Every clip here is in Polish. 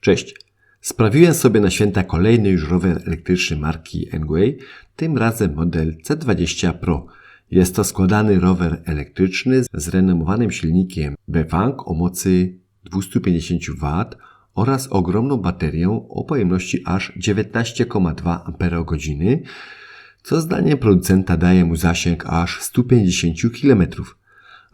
Cześć. Sprawiłem sobie na święta kolejny już rower elektryczny marki Engway, tym razem model C20 Pro. Jest to składany rower elektryczny z renomowanym silnikiem Befang o mocy 250 W oraz ogromną baterią o pojemności aż 19,2 Ah, co zdaniem producenta daje mu zasięg aż 150 km.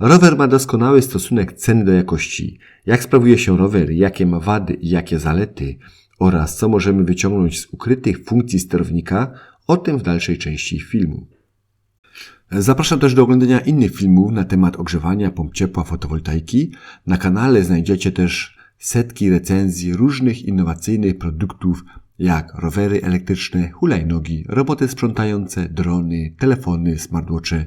Rower ma doskonały stosunek ceny do jakości. Jak sprawuje się rower, jakie ma wady i jakie zalety oraz co możemy wyciągnąć z ukrytych funkcji sterownika, o tym w dalszej części filmu. Zapraszam też do oglądania innych filmów na temat ogrzewania, pomp ciepła, fotowoltaiki. Na kanale znajdziecie też setki recenzji różnych innowacyjnych produktów, jak rowery elektryczne, hulajnogi, roboty sprzątające, drony, telefony, smartwatche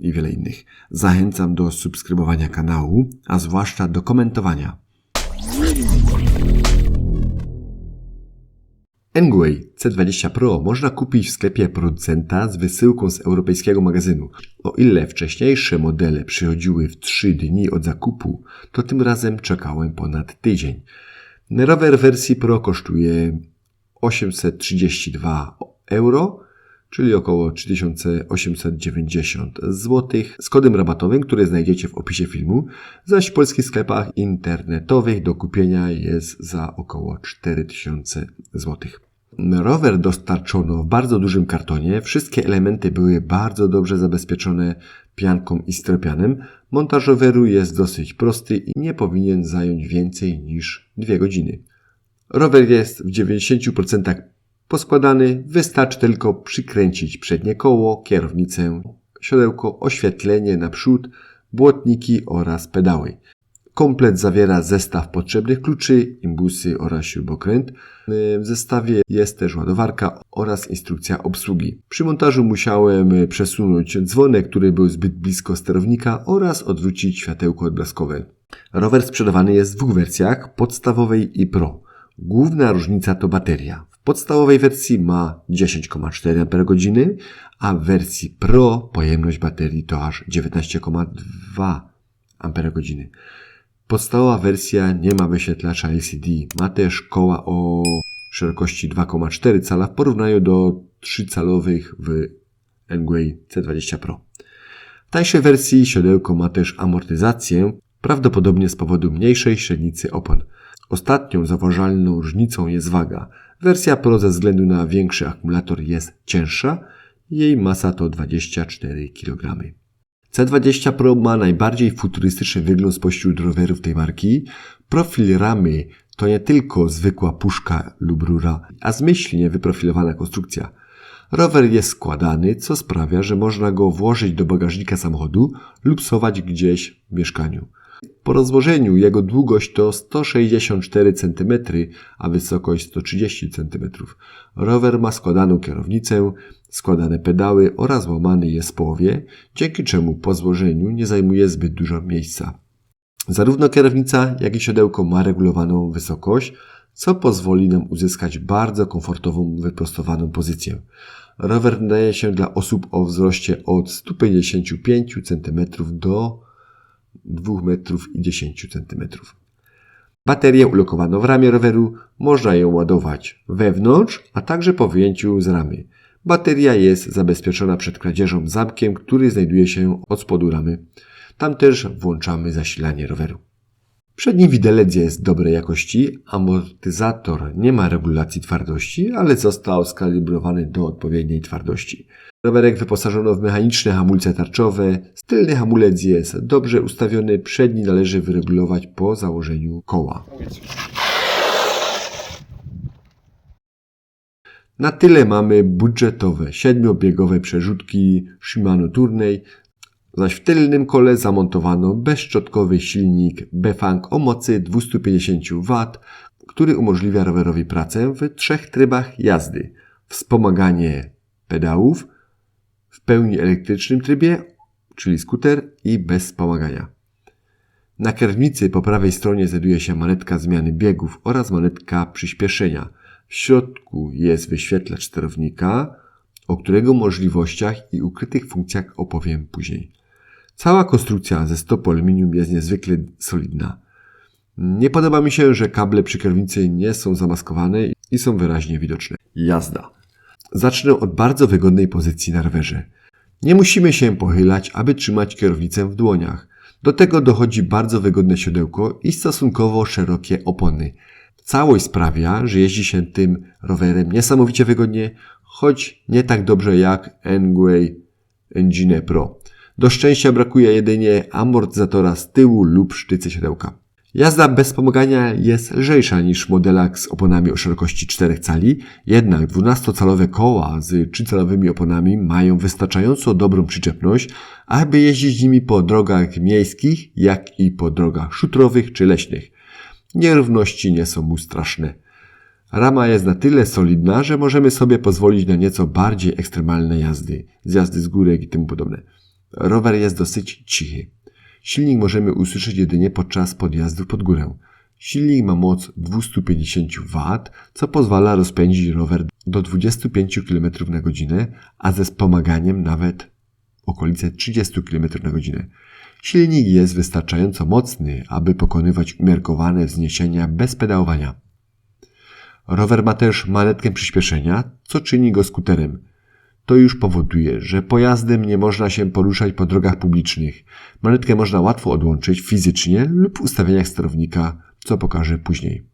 i wiele innych. Zachęcam do subskrybowania kanału, a zwłaszcza do komentowania. Engway C20 Pro można kupić w sklepie producenta z wysyłką z europejskiego magazynu. O ile wcześniejsze modele przychodziły w 3 dni od zakupu, to tym razem czekałem ponad tydzień. Rower wersji Pro kosztuje 832 euro, czyli około 3890 zł z kodem rabatowym, który znajdziecie w opisie filmu, zaś w polskich sklepach internetowych do kupienia jest za około 4000 zł. Rower dostarczono w bardzo dużym kartonie. Wszystkie elementy były bardzo dobrze zabezpieczone pianką i stropianem. Montaż roweru jest dosyć prosty i nie powinien zająć więcej niż 2 godziny. Rower jest w 90% poskładany, wystarczy tylko przykręcić przednie koło, kierownicę, siodełko, oświetlenie naprzód, błotniki oraz pedały. Komplet zawiera zestaw potrzebnych kluczy, imbusy oraz śrubokręt. W zestawie jest też ładowarka oraz instrukcja obsługi. Przy montażu musiałem przesunąć dzwonek, który był zbyt blisko sterownika oraz odwrócić światełko odblaskowe. Rower sprzedawany jest w dwóch wersjach, podstawowej i Pro. Główna różnica to bateria. Podstawowej wersji ma 10,4 Ah, a w wersji Pro pojemność baterii to aż 19,2 Ah. Podstawowa wersja nie ma wyświetlacza LCD. Ma też koła o szerokości 2,4 cala w porównaniu do 3-calowych w Engway C20 Pro. W tańszej wersji siodełko ma też amortyzację, prawdopodobnie z powodu mniejszej średnicy opon. Ostatnią zauważalną różnicą jest waga. Wersja Pro ze względu na większy akumulator jest cięższa, jej masa to 24 kg. C20 Pro ma najbardziej futurystyczny wygląd spośród rowerów tej marki. Profil ramy to nie tylko zwykła puszka lub rura, a zmyślnie wyprofilowana konstrukcja. Rower jest składany, co sprawia, że można go włożyć do bagażnika samochodu lub schować gdzieś w mieszkaniu. Po rozłożeniu jego długość to 164 cm, a wysokość 130 cm. Rower ma składaną kierownicę, składane pedały oraz łamany jest połowie, dzięki czemu po złożeniu nie zajmuje zbyt dużo miejsca. Zarówno kierownica, jak i siodełko ma regulowaną wysokość, co pozwoli nam uzyskać bardzo komfortową, wyprostowaną pozycję. Rower nadaje się dla osób o wzroście od 155 cm do 2 metrów i 10 cm. Baterię ulokowano w ramie roweru, można ją ładować wewnątrz, a także po wyjęciu z ramy. Bateria jest zabezpieczona przed kradzieżą zamkiem, który znajduje się od spodu ramy. Tam też włączamy zasilanie roweru. Przedni widelec jest dobrej jakości, amortyzator nie ma regulacji twardości, ale został skalibrowany do odpowiedniej twardości. Rowerek wyposażono w mechaniczne hamulce tarczowe, tylny hamulec jest dobrze ustawiony, przedni należy wyregulować po założeniu koła. Na tyle mamy budżetowe, siedmiobiegowe przerzutki Shimano Tourney, zaś w tylnym kole zamontowano bezszczotkowy silnik Befang o mocy 250 W, który umożliwia rowerowi pracę w trzech trybach jazdy. Wspomaganie pedałów w pełni elektrycznym trybie, czyli skuter i bez wspomagania. Na kierownicy po prawej stronie znajduje się manetka zmiany biegów oraz manetka przyspieszenia – w środku jest wyświetlacz sterownika, o którego możliwościach i ukrytych funkcjach opowiem później. Cała konstrukcja ze stopu aluminium jest niezwykle solidna. Nie podoba mi się, że kable przy kierownicy nie są zamaskowane i są wyraźnie widoczne. Jazda. Zacznę od bardzo wygodnej pozycji na rowerze. Nie musimy się pochylać, aby trzymać kierownicę w dłoniach. Do tego dochodzi bardzo wygodne siodełko i stosunkowo szerokie opony. Całość sprawia, że jeździ się tym rowerem niesamowicie wygodnie, choć nie tak dobrze jak Engway Engine Pro. Do szczęścia brakuje jedynie amortyzatora z tyłu lub sztycy siodełka. Jazda bez wspomagania jest lżejsza niż w modelach z oponami o szerokości 4 cali, jednak 12-calowe koła z 3-calowymi oponami mają wystarczająco dobrą przyczepność, aby jeździć nimi po drogach miejskich, jak i po drogach szutrowych czy leśnych. Nierówności nie są mu straszne. Rama jest na tyle solidna, że możemy sobie pozwolić na nieco bardziej ekstremalne jazdy, zjazdy z górek i tym podobne. Rower jest dosyć cichy. Silnik możemy usłyszeć jedynie podczas podjazdu pod górę. Silnik ma moc 250 W, co pozwala rozpędzić rower do 25 km na godzinę, a ze wspomaganiem nawet okolice 30 km na godzinę. Silnik jest wystarczająco mocny, aby pokonywać umiarkowane wzniesienia bez pedałowania. Rower ma też manetkę przyspieszenia, co czyni go skuterem. To już powoduje, że pojazdem nie można się poruszać po drogach publicznych. Manetkę można łatwo odłączyć fizycznie lub w ustawieniach sterownika, co pokażę później.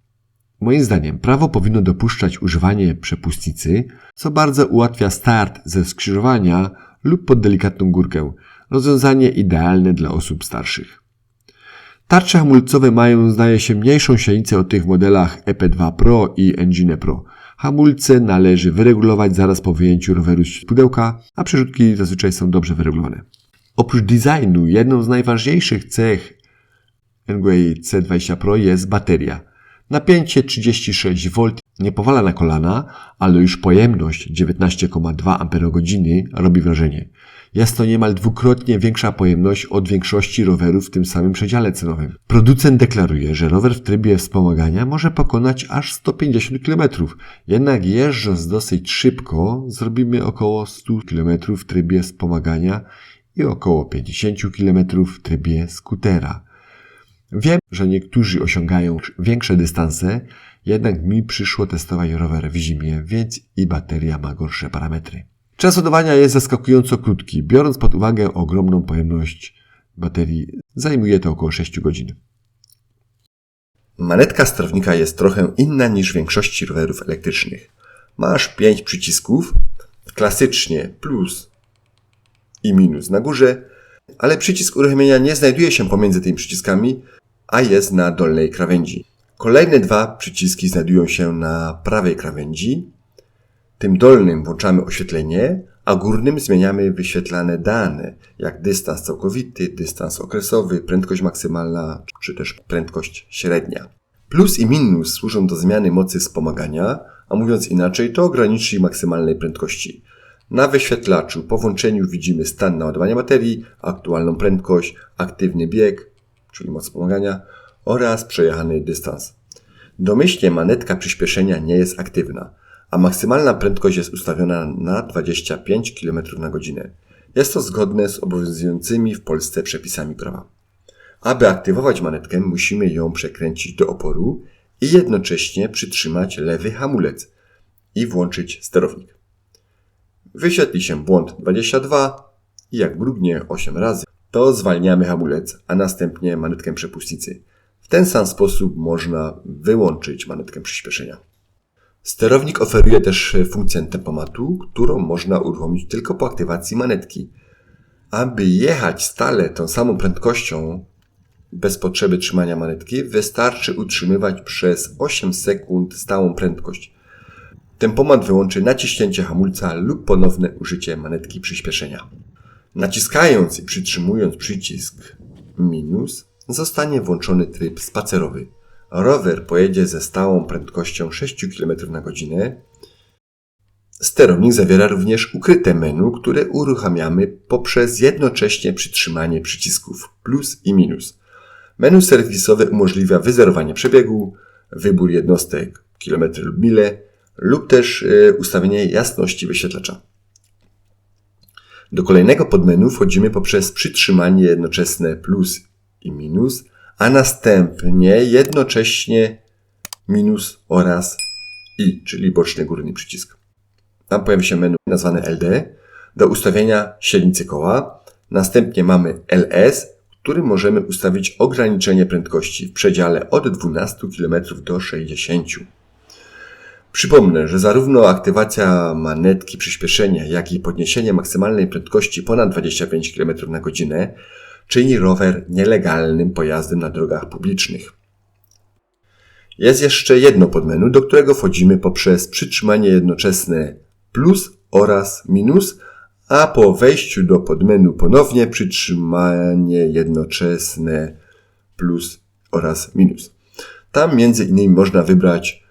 Moim zdaniem prawo powinno dopuszczać używanie przepustnicy, co bardzo ułatwia start ze skrzyżowania lub pod delikatną górkę. Rozwiązanie idealne dla osób starszych. Tarcze hamulcowe mają, zdaje się, mniejszą silnicę od tych w modelach EP2 Pro i Engine Pro. Hamulce należy wyregulować zaraz po wyjęciu roweru z pudełka, a przerzutki zazwyczaj są dobrze wyregulowane. Oprócz designu, jedną z najważniejszych cech Engway C20 Pro jest bateria. Napięcie 36V nie powala na kolana, ale już pojemność 19,2 Ah robi wrażenie. Jest to niemal dwukrotnie większa pojemność od większości rowerów w tym samym przedziale cenowym. Producent deklaruje, że rower w trybie wspomagania może pokonać aż 150 km, jednak jeżdżąc dosyć szybko zrobimy około 100 km w trybie wspomagania i około 50 km w trybie skutera. Wiem, że niektórzy osiągają większe dystanse, jednak mi przyszło testować rower w zimie, więc i bateria ma gorsze parametry. Czas ładowania jest zaskakująco krótki. Biorąc pod uwagę ogromną pojemność baterii, zajmuje to około 6 godzin. Manetka sterownika jest trochę inna niż w większości rowerów elektrycznych. Masz 5 przycisków, klasycznie plus i minus na górze, ale przycisk uruchomienia nie znajduje się pomiędzy tymi przyciskami, a jest na dolnej krawędzi. Kolejne dwa przyciski znajdują się na prawej krawędzi. Tym dolnym włączamy oświetlenie, a górnym zmieniamy wyświetlane dane, jak dystans całkowity, dystans okresowy, prędkość maksymalna, czy też prędkość średnia. Plus i minus służą do zmiany mocy wspomagania, a mówiąc inaczej, to ogranicznik maksymalnej prędkości. Na wyświetlaczu po włączeniu widzimy stan naładowania baterii, aktualną prędkość, aktywny bieg, czyli moc wspomagania, oraz przejechany dystans. Domyślnie manetka przyspieszenia nie jest aktywna, a maksymalna prędkość jest ustawiona na 25 km na godzinę. Jest to zgodne z obowiązującymi w Polsce przepisami prawa. Aby aktywować manetkę, musimy ją przekręcić do oporu i jednocześnie przytrzymać lewy hamulec i włączyć sterownik. Wyświetli się błąd 22 i jak mrugnie 8 razy, to zwalniamy hamulec, a następnie manetkę przepustnicy. W ten sam sposób można wyłączyć manetkę przyspieszenia. Sterownik oferuje też funkcję tempomatu, którą można uruchomić tylko po aktywacji manetki. Aby jechać stale tą samą prędkością, bez potrzeby trzymania manetki, wystarczy utrzymywać przez 8 sekund stałą prędkość. Tempomat wyłączy naciśnięcie hamulca lub ponowne użycie manetki przyspieszenia. Naciskając i przytrzymując przycisk minus, zostanie włączony tryb spacerowy. Rower pojedzie ze stałą prędkością 6 km na godzinę. Sterownik zawiera również ukryte menu, które uruchamiamy poprzez jednocześnie przytrzymanie przycisków plus i minus. Menu serwisowe umożliwia wyzerowanie przebiegu, wybór jednostek km lub mile lub też e, ustawienie jasności wyświetlacza. Do kolejnego podmenu wchodzimy poprzez przytrzymanie jednoczesne plus i minus, a następnie jednocześnie minus oraz i, czyli boczny górny przycisk. Tam pojawi się menu nazwane LD do ustawienia średnicy koła. Następnie mamy LS, w którym możemy ustawić ograniczenie prędkości w przedziale od 12 km do 60 km. Przypomnę, że zarówno aktywacja manetki przyspieszenia, jak i podniesienie maksymalnej prędkości ponad 25 km na godzinę czyni rower nielegalnym pojazdem na drogach publicznych. Jest jeszcze jedno podmenu, do którego wchodzimy poprzez przytrzymanie jednoczesne plus oraz minus, a po wejściu do podmenu ponownie przytrzymanie jednoczesne plus oraz minus. Tam między innymi można wybrać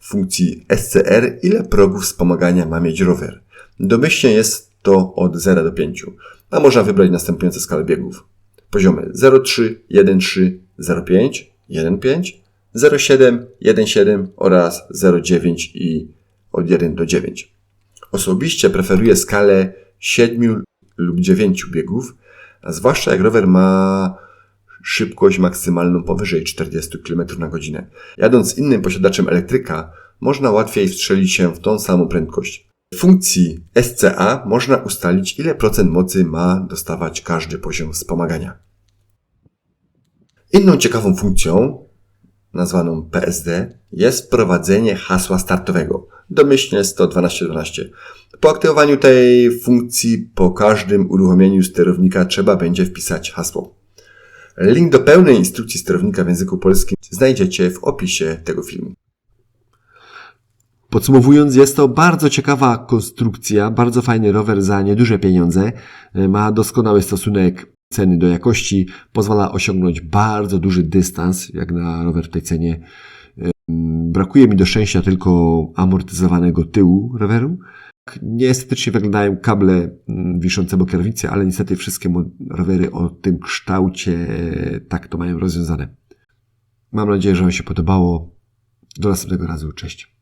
funkcji SCR, ile progów wspomagania ma mieć rower. Domyślnie jest to od 0 do 5, a można wybrać następujące skale biegów. Poziomy 0,3, 1,3, 0,5, 1,5, 0,7, 1,7 oraz 0,9 i od 1 do 9. Osobiście preferuję skalę 7 lub 9 biegów, a zwłaszcza jak rower ma szybkość maksymalną powyżej 40 km na godzinę. Jadąc innym posiadaczem elektryka, można łatwiej wstrzelić się w tą samą prędkość. W funkcji SCA można ustalić, ile procent mocy ma dostawać każdy poziom wspomagania. Inną ciekawą funkcją, nazwaną PSD, jest wprowadzenie hasła startowego, domyślnie 11212. Po aktywowaniu tej funkcji po każdym uruchomieniu sterownika trzeba będzie wpisać hasło. Link do pełnej instrukcji sterownika w języku polskim znajdziecie w opisie tego filmu. Podsumowując, jest to bardzo ciekawa konstrukcja, bardzo fajny rower za nieduże pieniądze. Ma doskonały stosunek ceny do jakości, pozwala osiągnąć bardzo duży dystans, jak na rower w tej cenie. Brakuje mi do szczęścia tylko amortyzowanego tyłu roweru. Nieestetycznie wyglądają kable mm, wiszące po kierownicy, ale niestety wszystkie rowery o tym kształcie tak to mają rozwiązane. Mam nadzieję, że Wam się podobało. Do następnego razu. Cześć.